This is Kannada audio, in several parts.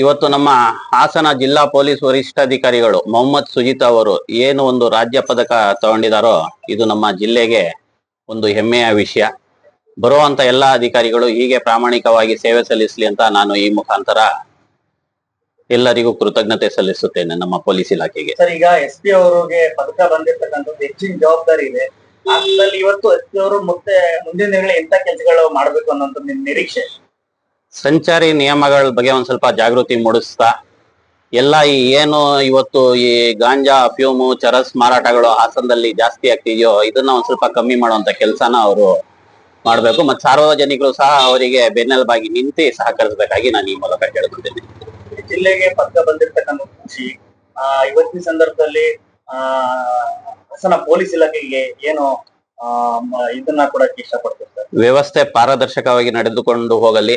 ಇವತ್ತು ನಮ್ಮ ಹಾಸನ ಜಿಲ್ಲಾ ಪೊಲೀಸ್ ವರಿಷ್ಠಾಧಿಕಾರಿಗಳು ಮೊಹಮ್ಮದ್ ಸುಜಿತ್ ಅವರು ಏನು ಒಂದು ರಾಜ್ಯ ಪದಕ ತಗೊಂಡಿದಾರೋ ಇದು ನಮ್ಮ ಜಿಲ್ಲೆಗೆ ಒಂದು ಹೆಮ್ಮೆಯ ವಿಷಯ. ಬರುವಂತ ಎಲ್ಲಾ ಅಧಿಕಾರಿಗಳು ಹೀಗೆ ಪ್ರಾಮಾಣಿಕವಾಗಿ ಸೇವೆ ಸಲ್ಲಿಸಲಿ ಅಂತ ನಾನು ಈ ಮುಖಾಂತರ ಎಲ್ಲರಿಗೂ ಕೃತಜ್ಞತೆ ಸಲ್ಲಿಸುತ್ತೇನೆ ನಮ್ಮ ಪೊಲೀಸ್ ಇಲಾಖೆಗೆ. ಸರ್, ಈಗ ಎಸ್ ಪಿ ಅವರಿಗೆ ಪದಕ ಬಂದಿರ್ತಕ್ಕಂಥ ಹೆಚ್ಚಿನ ಜವಾಬ್ದಾರಿ ಇದೆ. ಇವತ್ತು ಎಸ್ ಪಿ ಅವರು ಮತ್ತೆ ಮುಂದಿನ ದಿನಗಳಲ್ಲಿ ಎಂತ ಕೆಲಸಗಳು ಮಾಡಬೇಕು ನಿಮ್ ನಿರೀಕ್ಷೆ. ಸಂಚಾರಿ ನಿಯಮಗಳ ಬಗ್ಗೆ ಒಂದ್ ಸ್ವಲ್ಪ ಜಾಗೃತಿ ಮೂಡಿಸ್ತಾ ಎಲ್ಲ ಈ ಏನು ಇವತ್ತು ಈ ಗಾಂಜಾ ಅಫ್ಯೂಮು ಚರಸ್ ಮಾರಾಟಗಳು ಹಾಸನದಲ್ಲಿ ಜಾಸ್ತಿ ಆಗ್ತಿದೆಯೋ ಇದನ್ನ ಒಂದ್ ಸ್ವಲ್ಪ ಕಮ್ಮಿ ಮಾಡುವಂತ ಕೆಲಸನ ಅವರು ಮಾಡ್ಬೇಕು. ಮತ್ತೆ ಸಾರ್ವಜನಿಕರು ಸಹ ಅವರಿಗೆ ಬೆನ್ನೆಲುಬಾಗಿ ನಿಂತಿ ಸಹಕರಿಸಬೇಕಾಗಿ ನಾನು ಈ ಮೂಲಕ ಕೇಳ್ಕೊತೀನಿ. ಜಿಲ್ಲೆಗೆ ಪಕ್ಕ ಬಂದಿರ್ತಕ್ಕಂಥ ಖುಷಿ ಆ ಇವತ್ತಿನ ಸಂದರ್ಭದಲ್ಲಿ ಆ ಹಾಸನ ಪೊಲೀಸ್ ಇಲಾಖೆಗೆ ಏನು ಇದನ್ನ ಕೂಡ ಇಷ್ಟಪಡ್ತಾರೆ ವ್ಯವಸ್ಥೆ ಪಾರದರ್ಶಕವಾಗಿ ನಡೆದುಕೊಂಡು ಹೋಗಲಿ.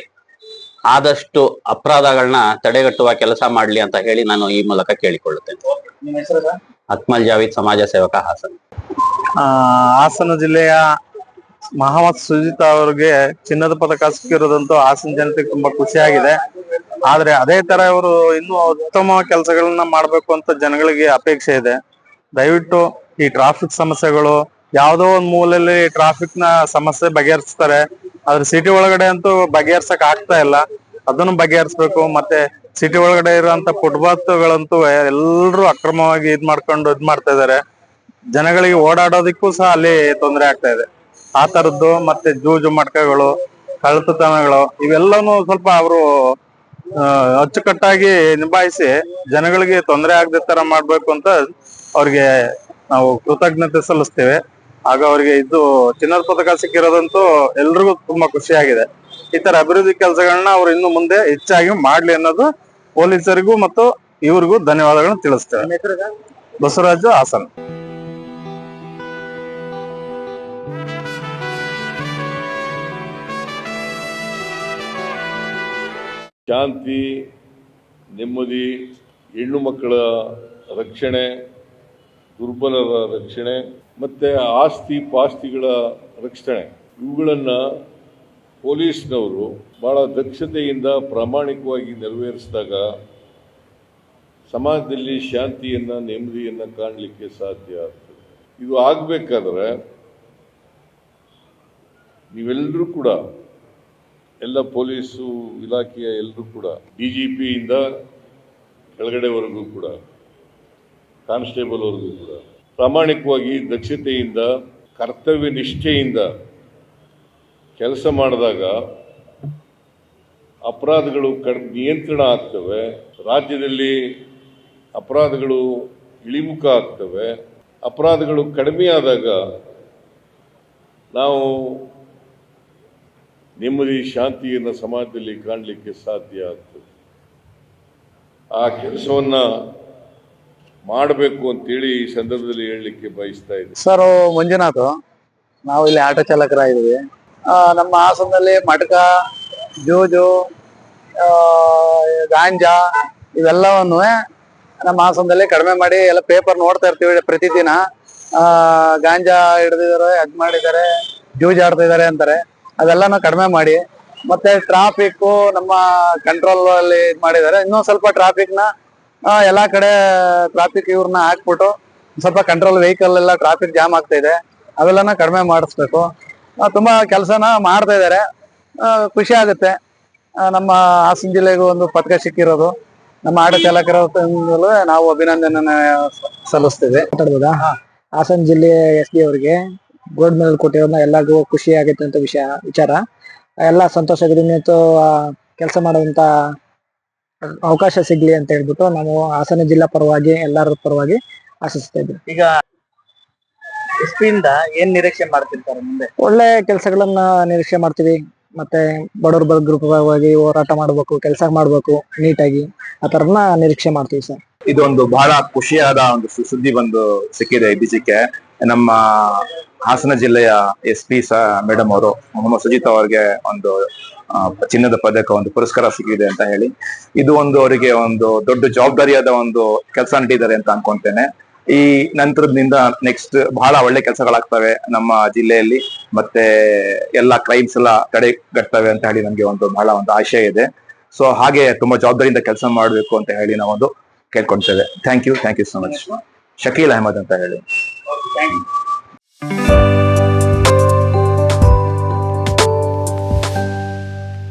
ಆದಷ್ಟು ಅಪರಾಧಗಳನ್ನ ತಡೆಗಟ್ಟುವ ಕೆಲಸ ಮಾಡ್ಲಿ ಅಂತ ಹೇಳಿ ನಾನು ಈ ಮೂಲಕ ಕೇಳಿಕೊಳ್ಳುತ್ತೇನೆ. ನಿಮ್ಮ ಹೆಸರು ಸರ್? ಅಕ್ಮಲ್ ಜಾವೀದ್ ಸಮಾಜ ಸೇವಕ ಹಾಸನ್. ಹಾಸನ ಜಿಲ್ಲೆಯ ಮಹಮ್ಮದ್ ಸುಜಿತ್ ಅವರಿಗೆ ಚಿನ್ನದ ಪದಕ ಸಿಕ್ಕಿರೋದಂತೂ ಹಾಸನ ಜನತೆಗೆ ತುಂಬಾ ಖುಷಿಯಾಗಿದೆ ಆದ್ರೆ ಅದೇ ತರ ಇವರು ಇನ್ನೂ ಉತ್ತಮ ಕೆಲಸಗಳನ್ನ ಮಾಡ್ಬೇಕು ಅಂತ ಜನಗಳಿಗೆ ಅಪೇಕ್ಷೆ ಇದೆ. ದಯವಿಟ್ಟು ಈ ಟ್ರಾಫಿಕ್ ಸಮಸ್ಯೆಗಳು ಯಾವುದೋ ಒಂದ್ ಮೂಲೆಯಲ್ಲಿ ಟ್ರಾಫಿಕ್ನ ಸಮಸ್ಯೆ ಬಗೆಹರಿಸ್ತಾರೆ. ಆದ್ರೆ ಸಿಟಿ ಒಳಗಡೆ ಅಂತೂ ಬಗೆಹರ್ಸಕ್ ಆಗ್ತಾ ಇಲ್ಲ. ಅದನ್ನು ಬಗೆಹರಿಸ್ಬೇಕು, ಮತ್ತೆ ಸಿಟಿ ಒಳಗಡೆ ಇರುವಂತ ಫುಟ್ಪಾತ್ಗಳಂತೂ ಎಲ್ರು ಅಕ್ರಮವಾಗಿ ಇದ್ ಮಾಡ್ಕೊಂಡು ಇದ್ ಮಾಡ್ತಾ ಇದಾರೆ. ಜನಗಳಿಗೆ ಓಡಾಡೋದಕ್ಕೂ ಸಹ ಅಲ್ಲಿ ತೊಂದರೆ ಆಗ್ತಾ ಇದೆ. ಆ ತರದ್ದು, ಮತ್ತೆ ಜೂಜು ಮಟ್ಕಗಳು ಕಳತುತನಗಳು ಇವೆಲ್ಲನೂ ಸ್ವಲ್ಪ ಅವರು ಅಚ್ಚುಕಟ್ಟಾಗಿ ನಿಭಾಯಿಸಿ ಜನಗಳಿಗೆ ತೊಂದರೆ ಆಗದೆ ತರ ಮಾಡ್ಬೇಕು ಅಂತ ಅವ್ರಿಗೆ ನಾವು ಕೃತಜ್ಞತೆ ಸಲ್ಲಿಸ್ತೇವೆ. ಆಗ ಅವರಿಗೆ ಇದು ಚಿನ್ನದ ಪದಕ ಸಿಕ್ಕಿರೋದಂತೂ ಎಲ್ರಿಗೂ ತುಂಬಾ ಖುಷಿಯಾಗಿದೆ. ಈ ತರ ಅಭಿವೃದ್ಧಿ ಕೆಲಸಗಳನ್ನ ಅವ್ರು ಇನ್ನು ಮುಂದೆ ಹೆಚ್ಚಾಗಿ ಮಾಡ್ಲಿ ಅನ್ನೋದು ಪೊಲೀಸರಿಗೂ ಮತ್ತು ಇವರಿಗೂ ಧನ್ಯವಾದಗಳನ್ನ ತಿಳಿಸ್ತೇವೆ. ಬಸವರಾಜು ಹಾಸನ್. ಶಾಂತಿ, ನೆಮ್ಮದಿ, ಹೆಣ್ಣು ಮಕ್ಕಳ ರಕ್ಷಣೆ, ದುರ್ಬಲರ ರಕ್ಷಣೆ ಮತ್ತು ಆಸ್ತಿ ಪಾಸ್ತಿಗಳ ರಕ್ಷಣೆ. ಇವುಗಳನ್ನು ಪೊಲೀಸ್ನವರು ಭಾಳ ದಕ್ಷತೆಯಿಂದ ಪ್ರಾಮಾಣಿಕವಾಗಿ ನೆರವೇರಿಸಿದಾಗ ಸಮಾಜದಲ್ಲಿ ಶಾಂತಿಯನ್ನು, ನೆಮ್ಮದಿಯನ್ನು ಕಾಣಲಿಕ್ಕೆ ಸಾಧ್ಯ ಆಗ್ತದೆ. ಇದು ಆಗಬೇಕಾದ್ರೆ ನೀವೆಲ್ಲರೂ ಕೂಡ, ಎಲ್ಲ ಪೊಲೀಸು ಇಲಾಖೆಯ ಎಲ್ಲರೂ ಕೂಡ, ಡಿ ಜಿ ಪಿಯಿಂದ ಕೆಳಗಡೆವರೆಗೂ ಕೂಡ ಕಾನ್ಸ್ಟೇಬಲ್ವರೆಗೂ ಕೂಡ ಪ್ರಾಮಾಣಿಕವಾಗಿ ದಕ್ಷತೆಯಿಂದ, ಕರ್ತವ್ಯ ನಿಷ್ಠೆಯಿಂದ ಕೆಲಸ ಮಾಡಿದಾಗ ಅಪರಾಧಗಳು ಕಡ್, ನಿಯಂತ್ರಣ ಆಗ್ತವೆ. ರಾಜ್ಯದಲ್ಲಿ ಅಪರಾಧಗಳು ಇಳಿಮುಖ ಆಗ್ತವೆ. ಅಪರಾಧಗಳು ಕಡಿಮೆ ಆದಾಗ ನಾವು ನೆಮ್ಮದಿ, ಶಾಂತಿಯನ್ನು ಸಮಾಜದಲ್ಲಿ ಕಾಣಲಿಕ್ಕೆ ಸಾಧ್ಯ ಆಗ್ತದೆ. ಆ ಕೆಲಸವನ್ನ ಮಾಡಬೇಕು ಅಂತೇಳಿ ಈ ಸಂದರ್ಭದಲ್ಲಿ ಹೇಳಲಿಕ್ಕೆ ಬಯಸ್ತಾ ಇದ್ದೀನಿ ಸರ್ ಮಂಜುನಾಥ್ ನಾವು ಇಲ್ಲಿ ಆಟೋ ಚಾಲಕರಾಗಿದ್ದೀವಿ. ನಮ್ಮ ಹಾಸನದಲ್ಲಿ ಮಟಕ ಜೂಜು ಗಾಂಜಾ ಇವೆಲ್ಲವನ್ನು ನಮ್ಮ ಹಾಸನದಲ್ಲಿ ಕಡಿಮೆ ಮಾಡಿ ಎಲ್ಲ ಪೇಪರ್ ನೋಡ್ತಾ ಇರ್ತೀವಿ ಪ್ರತಿದಿನ. ಗಾಂಜಾ ಹಿಡಿದಿದ್ದಾರೆ ಅದ್ ಮಾಡಿದ್ದಾರೆ ಜೂಜ್ ಆಡ್ತಾ ಇದಾರೆ ಅಂತಾರೆ. ಅದೆಲ್ಲನೂ ಕಡಿಮೆ ಮಾಡಿ. ಮತ್ತೆ ಟ್ರಾಫಿಕ್ ನಮ್ಮ ಕಂಟ್ರೋಲ್ ಅಲ್ಲಿ ಇದ್ ಮಾಡಿದ್ದಾರೆ. ಇನ್ನೊಂದ್ ಸ್ವಲ್ಪ ಟ್ರಾಫಿಕ್ನ ಆ, ಎಲ್ಲಾ ಕಡೆ ಟ್ರಾಫಿಕ್ ಇವ್ರನ್ನ ಹಾಕ್ಬಿಟ್ಟು ಸ್ವಲ್ಪ ಕಂಟ್ರೋಲ್ ವೆಹಿಕಲ್ ಎಲ್ಲ ಟ್ರಾಫಿಕ್ ಜಾಮ್ ಆಗ್ತಾ ಇದೆ. ಅವೆಲ್ಲನ ಕಡಿಮೆ ಮಾಡಿಸ್ಬೇಕು. ತುಂಬಾ ಕೆಲಸನ ಮಾಡ್ತಾ ಇದ್ದಾರೆ ಖುಷಿ ಆಗುತ್ತೆ. ನಮ್ಮ ಹಾಸನ ಜಿಲ್ಲೆಗೂ ಒಂದು ಪದಕ ಸಿಕ್ಕಿರೋದು. ನಮ್ಮ ಆಟೋ ಚಾಲಕರ ನಾವು ಅಭಿನಂದನೆ ಸಲ್ಲಿಸ್ತೀವಿ. ಮಾತಾಡ್ಬೋದಾ? ಹಾಸನ ಜಿಲ್ಲೆ ಎಸ್ ಡಿ ಅವರಿಗೆ ಗೋಲ್ಡ್ ಮೆಡಲ್ ಕೊಟ್ಟಿರೋದ್ನ ಎಲ್ಲರಿಗೂ ಖುಷಿ ಆಗುತ್ತೆ ಅಂತ ವಿಷಯ ವಿಚಾರ. ಎಲ್ಲ ಸಂತೋಷದಿಂದ ಕೆಲಸ ಮಾಡುವಂತ ಅವಕಾಶ ಸಿಗ್ಲಿ ಅಂತ ಹೇಳ್ಬಿಟ್ಟು ನಾವು ಹಾಸನ ಜಿಲ್ಲಾ ಪರವಾಗಿ ಎಲ್ಲರ ಪರವಾಗಿ ಆಶಿಸ್ತಾ ಇದ್ವಿ ಈಗ ಎಸ್ ಪಿ ಇಂದ ಏನ್ ನಿರೀಕ್ಷೆ ಮಾಡ್ತಿರ್ತಾರೆ ಮುಂದೆ? ಒಳ್ಳೆ ಕೆಲಸಗಳನ್ನ ನಿರೀಕ್ಷೆ ಮಾಡ್ತೀವಿ. ಮತ್ತೆ ಬಡವ್ರ ಬಡ ಗ್ರೂಪವಾಗಿ ಹೋರಾಟ ಮಾಡ್ಬೇಕು ಕೆಲಸ ಮಾಡ್ಬೇಕು ನೀಟಾಗಿ. ಆ ತರನ ನಿರೀಕ್ಷೆ ಮಾಡ್ತೀವಿ ಸರ್. ಇದೊಂದು ಬಹಳ ಖುಷಿಯಾದ ಒಂದು ಸುದ್ದಿ ಬಂದು ಸಿಕ್ಕಿದೆ ಇತ್ತೀಚೆಗೆ. ನಮ್ಮ ಹಾಸನ ಜಿಲ್ಲೆಯ ಎಸ್ ಪಿ ಸ ಮೇಡಮ್ ಅವರು ಮೊಹಮ್ಮದ್ ಸುಜಿತ್ ಅವರಿಗೆ ಒಂದು ಚಿನ್ನದ ಪದಕ ಒಂದು ಪುರಸ್ಕಾರ ಸಿಕ್ಕಿದೆ ಅಂತ ಹೇಳಿ. ಇದು ಒಂದು ಅವರಿಗೆ ಒಂದು ದೊಡ್ಡ ಜವಾಬ್ದಾರಿಯಾದ ಒಂದು ಕೆಲಸ ನೀಡಿದ್ದಾರೆ ಅಂತ ಅನ್ಕೊಂತೇನೆ. ಈ ನಂತರದಿಂದ ನೆಕ್ಸ್ಟ್ ಬಹಳ ಒಳ್ಳೆ ಕೆಲಸಗಳಾಗ್ತವೆ ನಮ್ಮ ಜಿಲ್ಲೆಯಲ್ಲಿ. ಮತ್ತೆ ಎಲ್ಲ ಕ್ರೈಮ್ಸ್ ಎಲ್ಲ ತಡೆಗಟ್ತವೆ ಅಂತ ಹೇಳಿ ನಮ್ಗೆ ಒಂದು ಬಹಳ ಒಂದು ಆಶಯ ಇದೆ. ಸೊ ಹಾಗೆ ತುಂಬಾ ಜವಾಬ್ದಾರಿಯಿಂದ ಕೆಲಸ ಮಾಡಬೇಕು ಅಂತ ಹೇಳಿ ನಾವೊಂದು ಕೇಳ್ಕೊಳ್ತೇವೆ thank you thank you so much Shakeel Ahmed ಅಂತ ಹೇಳಿ.